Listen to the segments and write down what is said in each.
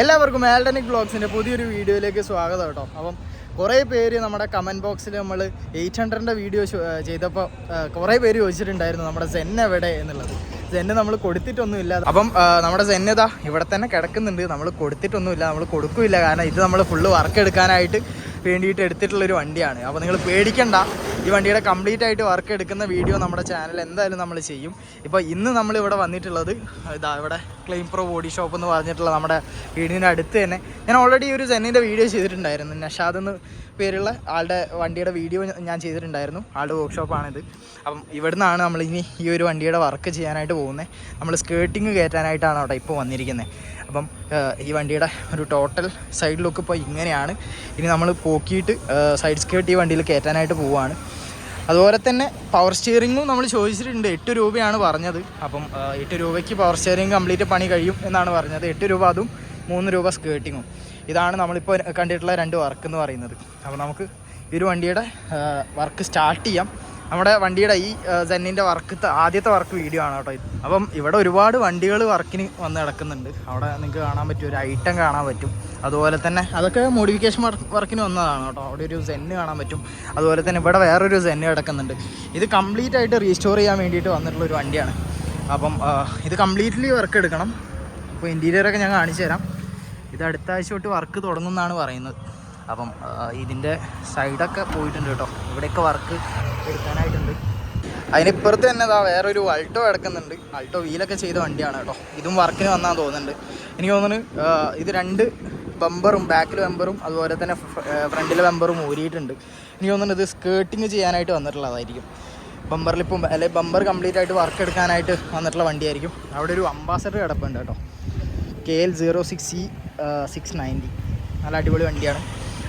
എല്ലാവർക്കും ആൽഡനിക് ബ്ലോഗ്സിന്റെ പുതിയൊരു വീഡിയോയിലേക്ക് സ്വാഗതം കേട്ടോ. അപ്പം കുറേ പേര് നമ്മുടെ കമന്റ് ബോക്സിൽ നമ്മൾ എയ്റ്റ് ഹൺഡ്രഡിന്റെ വീഡിയോ ചെയ്തപ്പോൾ കുറേ പേര് ചോദിച്ചിട്ടുണ്ടായിരുന്നു നമ്മുടെ സെൻ എവിടെ എന്നുള്ളത്. സെന്ന് നമ്മൾ കൊടുത്തിട്ടൊന്നുമില്ല അപ്പം നമ്മുടെ സെന്ന് ഇതാ ഇവിടെ തന്നെ കിടക്കുന്നുണ്ട്. നമ്മൾ കൊടുത്തിട്ടൊന്നുമില്ല. നമ്മൾ കൊടുക്കില്ല. കാരണം ഇത് നമ്മൾ ഫുള്ള് വർക്ക് എടുക്കാനായിട്ട് വേണ്ടിയിട്ട് എടുത്തിട്ടുള്ളൊരു വണ്ടിയാണ്. അപ്പോൾ നിങ്ങൾ പേടിക്കണ്ട. ഈ വണ്ടിയുടെ കംപ്ലീറ്റ് ആയിട്ട് വർക്ക് എടുക്കുന്ന വീഡിയോ നമ്മുടെ ചാനൽ എന്തായാലും നമ്മൾ ചെയ്യും. ഇപ്പോൾ ഇന്ന് നമ്മൾ ഇവിടെ വന്നിട്ടുള്ളത് ഇതാ ഇവിടെ ക്ലെയിം പ്രോ ബോഡി ഷോപ്പ് എന്ന് പറഞ്ഞിട്ടുള്ള നമ്മുടെ വീടിന്റെ അടുത്ത് തന്നെ. ഞാൻ ഓൾറെഡി ഒരു ജെന്നിന്റെ വീഡിയോ ചെയ്തിട്ടുണ്ടായിരുന്നു. നഷാദ് എന്ന് പേരുള്ള ആളുടെ വണ്ടിയുടെ വീഡിയോ ഞാൻ ചെയ്തിട്ടുണ്ടായിരുന്നു. ആളുടെ വർക്ക്ഷോപ്പാണിത് അപ്പം ഇവിടുന്നാണ് നമ്മൾ ഇനി ഈ ഒരു വണ്ടിയുടെ വർക്ക് ചെയ്യാനായിട്ട് പോകുന്നത്. നമ്മൾ സ്കേർട്ടിങ് കയറ്റാനായിട്ടാണ് അവിടെ ഇപ്പോൾ വന്നിരിക്കുന്നത്. അപ്പം ഈ വണ്ടിയുടെ ഒരു ടോട്ടൽ സൈഡ് ലുക്ക് ഇപ്പോൾ ഇങ്ങനെയാണ്. ഇനി നമ്മൾ പോക്കിയിട്ട് സൈഡ് സ്കേർട്ട് ഈ വണ്ടിയിൽ കയറ്റാനായിട്ട് പോവുകയാണ് അതുപോലെ തന്നെ പവർ സ്റ്റിയറിങ്ങും നമ്മൾ ചോദിച്ചിട്ടുണ്ട്. എട്ട് രൂപയാണ് പറഞ്ഞത്. അപ്പം എട്ട് രൂപയ്ക്ക് പവർ സ്റ്റിയറിങ് കംപ്ലീറ്റ് പണി കഴിയും എന്നാണ് പറഞ്ഞത്. എട്ട് രൂപ അതും മൂന്ന് രൂപ സ്കേർട്ടിങ്ങും ഇതാണ് നമ്മളിപ്പോൾ കണ്ടിട്ടുള്ള രണ്ട് വർക്ക് എന്ന് പറയുന്നത്. അപ്പോൾ നമുക്ക് ഈ ഒരു വണ്ടിയുടെ വർക്ക് സ്റ്റാർട്ട് ചെയ്യാം. നമ്മുടെ വണ്ടിയുടെ ഈ സെന്നിന്റെ വർക്ക് ആദ്യത്തെ വർക്ക് വീഡിയോ ആണ് കേട്ടോ അപ്പം ഇവിടെ ഒരുപാട് വണ്ടികൾ വർക്കിന് വന്ന് കിടക്കുന്നുണ്ട്. അവിടെ നിങ്ങൾക്ക് കാണാൻ പറ്റും ഒരു ഐറ്റം കാണാൻ പറ്റും. അതുപോലെ തന്നെ അതൊക്കെ മോഡിഫിക്കേഷൻ വർക്കിന് വന്നതാണ് കേട്ടോ. അവിടെ ഒരു സെന്ന് കാണാൻ പറ്റും. അതുപോലെ തന്നെ ഇവിടെ വേറൊരു സെന്ന് കിടക്കുന്നുണ്ട്. ഇത് കംപ്ലീറ്റ് ആയിട്ട് റീസ്റ്റോർ ചെയ്യാൻ വേണ്ടിയിട്ട് വന്നിട്ടുള്ള ഒരു വണ്ടിയാണ്. അപ്പം ഇത് കംപ്ലീറ്റ്ലി വർക്ക് എടുക്കണം. അപ്പോൾ ഇന്റീരിയറൊക്കെ ഞാൻ കാണിച്ചു തരാം ഇത് അടുത്ത ആഴ്ച തൊട്ട് വർക്ക് തുടങ്ങുമെന്നാണ് പറയുന്നത്. അപ്പം ഇതിന്റെ സൈഡൊക്കെ പോയിട്ടുണ്ട് കേട്ടോ. ഇവിടെയൊക്കെ വർക്ക് എടുക്കാനായിട്ടുണ്ട്. അതിനിപ്പുറത്ത് തന്നെ ഇതാ വേറൊരു അൾട്ടോ കിടക്കുന്നുണ്ട്. അൾട്ടോ വീലൊക്കെ ചെയ്ത വണ്ടിയാണ് കേട്ടോ. ഇതും വർക്കിന് വന്നാൽ തോന്നുന്നുണ്ട്. എനിക്ക് തോന്നുന്നു ഇത് രണ്ട് ബമ്പറും ബാക്കിൽ ബമ്പറും അതുപോലെ തന്നെ ഫ്രണ്ടിലെ ബമ്പറും ഊരിയിട്ടുണ്ട്. എനിക്ക് തോന്നുന്നു ഇത് സ്കേർട്ടിങ് ചെയ്യാനായിട്ട് വന്നിട്ടുള്ളതായിരിക്കും. ബമ്പറിലിപ്പം അല്ലെങ്കിൽ ബമ്പർ കംപ്ലീറ്റ് ആയിട്ട് വർക്ക് എടുക്കാനായിട്ട് വന്നിട്ടുള്ള വണ്ടിയായിരിക്കും. അവിടെ ഒരു അംബാസഡർ കിടപ്പുണ്ട് കേട്ടോ. K L zero six E six ninety നല്ല അടിപൊളി വണ്ടിയാണ്.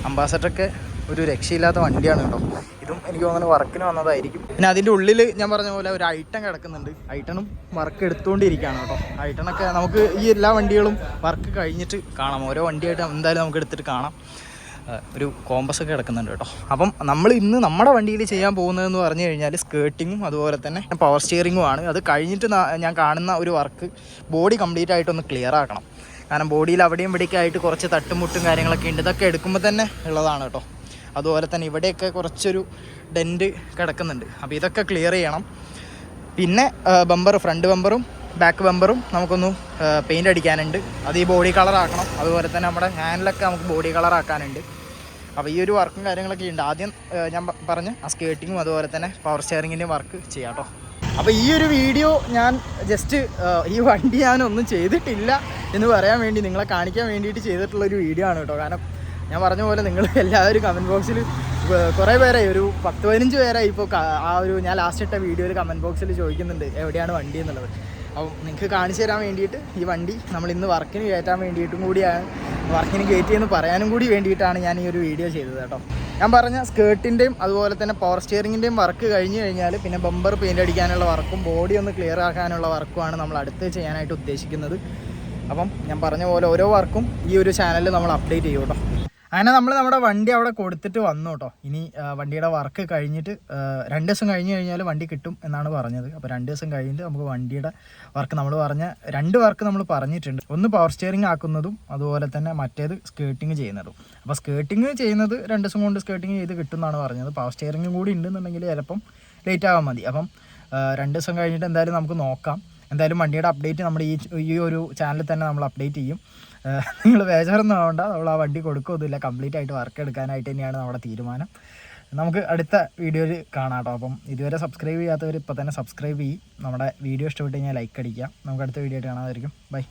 അംബാസഡറൊക്കെ ഒരു രക്ഷയില്ലാത്ത വണ്ടിയാണ് കേട്ടോ. ഇതും എനിക്ക് തോന്നുന്നു വർക്കിന് വന്നതായിരിക്കും. പിന്നെ അതിന്റെ ഉള്ളിൽ ഞാൻ പറഞ്ഞ പോലെ ഒരു ഐട്ടൺ കിടക്കുന്നുണ്ട്. ഐട്ടണും വർക്ക് എടുത്തുകൊണ്ടിരിക്കുകയാണ് കേട്ടോ. ഐട്ടണൊക്കെ നമുക്ക് ഈ എല്ലാ വണ്ടികളും വർക്ക് കഴിഞ്ഞിട്ട് കാണാം. ഓരോ വണ്ടിയായിട്ട് എന്തായാലും നമുക്ക് എടുത്തിട്ട് കാണാം. ഒരു കോമ്പസ് ഒക്കെ കിടക്കുന്നുണ്ട് കേട്ടോ. അപ്പം നമ്മൾ ഇന്ന് നമ്മുടെ വണ്ടിയിൽ ചെയ്യാൻ പോകുന്നതെന്ന് പറഞ്ഞു കഴിഞ്ഞാൽ സ്കേർട്ടിങ്ങും അതുപോലെ തന്നെ പവർ സ്റ്റിയറിങ്ങും ആണ്. അത് കഴിഞ്ഞിട്ട് ഞാൻ കാണുന്ന ഒരു വർക്ക് ബോഡി കംപ്ലീറ്റ് ആയിട്ടൊന്ന് ക്ലിയർ ആക്കണം. കാരണം ബോഡിയിൽ അവിടെയും ഇവിടെയൊക്കെ ആയിട്ട് കുറച്ച് തട്ടുമുട്ടും കാര്യങ്ങളൊക്കെ ഉണ്ട്. ഇതൊക്കെ എടുക്കുമ്പോൾ തന്നെ ഉള്ളതാണ് കേട്ടോ. അതുപോലെ തന്നെ ഇവിടെയൊക്കെ കുറച്ചൊരു ഡെന്റ് കിടക്കുന്നുണ്ട്. അപ്പോൾ ഇതൊക്കെ ക്ലിയർ ചെയ്യണം. പിന്നെ ബമ്പർ ഫ്രണ്ട് ബമ്പറും ബാക്ക് ബമ്പറും നമുക്കൊന്ന് പെയിന്റ് അടിക്കാനുണ്ട്. അത് ഈ ബോഡി കളർ ആക്കണം. അതുപോലെ തന്നെ നമ്മുടെ ഹാൻഡിലൊക്കെ നമുക്ക് ബോഡി കളർ ആക്കാനുണ്ട്. അപ്പോൾ ഈ ഒരു വർക്കും കാര്യങ്ങളൊക്കെ ഉണ്ട്. ആദ്യം ഞാൻ പറഞ്ഞ് ആ സ്കേട്ടിങ്ങും അതുപോലെ തന്നെ പവർ സ്റ്റിയറിങ്ങിന്റെയും വർക്ക് ചെയ്യാം കേട്ടോ. അപ്പോൾ ഈ ഒരു വീഡിയോ ഞാൻ ജസ്റ്റ് ഈ വണ്ടി ഞാനൊന്നും ചെയ്തിട്ടില്ല. എന്ന് പറയാൻ വേണ്ടി നിങ്ങളെ കാണിക്കാൻ വേണ്ടിയിട്ട് ചെയ്തിട്ടുള്ള ഒരു വീഡിയോ ആണ് കേട്ടോ. കാരണം ഞാൻ പറഞ്ഞ പോലെ നിങ്ങൾ എല്ലാവരും കമന്റ് ബോക്സിൽ കുറേ പേരെ ഒരു പത്ത് പതിനഞ്ച് പേരായി ഇപ്പോൾ ആ ഒരു ഞാൻ ലാസ്റ്റ് ഇട്ട വീഡിയോയിൽ കമന്റ് ബോക്സിൽ ചോദിക്കുന്നുണ്ട് എവിടെയാണ് വണ്ടി എന്നുള്ളത്. അപ്പോൾ നിങ്ങൾക്ക് കാണിച്ചു തരാൻ വേണ്ടിയിട്ട് ഈ വണ്ടി നമ്മൾ ഇന്ന് വർക്കിന് കയറ്റാൻ വേണ്ടിയിട്ടും കൂടിയാണ്. വർക്കിന് കയറ്റിയെന്ന് പറയാനും കൂടി വേണ്ടിയിട്ടാണ് ഞാൻ ഈ ഒരു വീഡിയോ ചെയ്തത് കേട്ടോ. ഞാൻ പറഞ്ഞ സ്കേർട്ടിന്റെയും അതുപോലെ തന്നെ പവർ സ്റ്റിയറിങ്ങിന്റെയും വർക്ക് കഴിഞ്ഞ് കഴിഞ്ഞാൽ പിന്നെ ബമ്പർ പെയിന്റ് അടിക്കാനുള്ള വർക്കും ബോഡി ഒന്ന് ക്ലിയർ ആക്കാനുള്ള വർക്കുമാണ് നമ്മൾ അടുത്ത് ചെയ്യാനായിട്ട് ഉദ്ദേശിക്കുന്നത്. അപ്പം ഞാൻ പറഞ്ഞ പോലെ ഓരോ വർക്കും ഈ ഒരു ചാനലിൽ നമ്മൾ അപ്ഡേറ്റ് ചെയ്യും കേട്ടോ അങ്ങനെ നമ്മൾ നമ്മുടെ വണ്ടി അവിടെ കൊടുത്തിട്ട് വന്നു കേട്ടോ ഇനി വണ്ടിയുടെ വർക്ക് കഴിഞ്ഞിട്ട് രണ്ട് ദിവസം കഴിഞ്ഞ് കഴിഞ്ഞാൽ വണ്ടി കിട്ടും എന്നാണ് പറഞ്ഞത്. അപ്പോൾ രണ്ട് ദിവസം കഴിഞ്ഞിട്ട് നമുക്ക് വണ്ടിയുടെ വർക്ക് നമ്മൾ പറഞ്ഞ രണ്ട് വർക്ക് നമ്മൾ പറഞ്ഞിട്ടുണ്ട്. ഒന്ന് പവർ സ്റ്റിയറിംഗ് ആക്കുന്നതും അതുപോലെ തന്നെ മറ്റേത് സ്കേർട്ടിങ് ചെയ്യുന്നതും. അപ്പോൾ സ്കേർട്ടിങ് ചെയ്യുന്നത് രണ്ട് ദിവസം കൊണ്ട് സ്കേർട്ടിങ് ചെയ്ത് കിട്ടും എന്നാണ് പറഞ്ഞത് പവർ സ്റ്റിയറിംഗും കൂടി ഉണ്ടെന്നുണ്ടെങ്കിൽ ചിലപ്പം ലേറ്റ് ആകാൻ മതി. അപ്പം രണ്ട് ദിവസം കഴിഞ്ഞിട്ട് എന്തായാലും നമുക്ക് നോക്കാം. എന്തായാലും വണ്ടിയുടെ അപ്ഡേറ്റ് നമ്മുടെ ഈ ഈ ഒരു ചാനലിൽ തന്നെ നമ്മൾ അപ്ഡേറ്റ് ചെയ്യും. നിങ്ങൾ ബേജാറൊന്നും ആവണ്ട. നമ്മൾ ആ വണ്ടി കൊടുക്കുകയൊന്നുമില്ല കംപ്ലീറ്റ് ആയിട്ട് വർക്ക് എടുക്കാനായിട്ട് തന്നെയാണ് നമ്മുടെ തീരുമാനം. നമുക്ക് അടുത്ത വീഡിയോയിൽ കാണാം കേട്ടോ. അപ്പം ഇതുവരെ സബ്സ്ക്രൈബ് ചെയ്യാത്തവർ ഇപ്പോൾ തന്നെ സബ്സ്ക്രൈബ് ചെയ്യും. നമ്മുടെ വീഡിയോ ഇഷ്ടപ്പെട്ട് കഴിഞ്ഞാൽ ലൈക്ക് അടിക്കുക. നമുക്ക് അടുത്ത വീഡിയോ ആയിട്ട് കാണാതായിരിക്കും ബൈ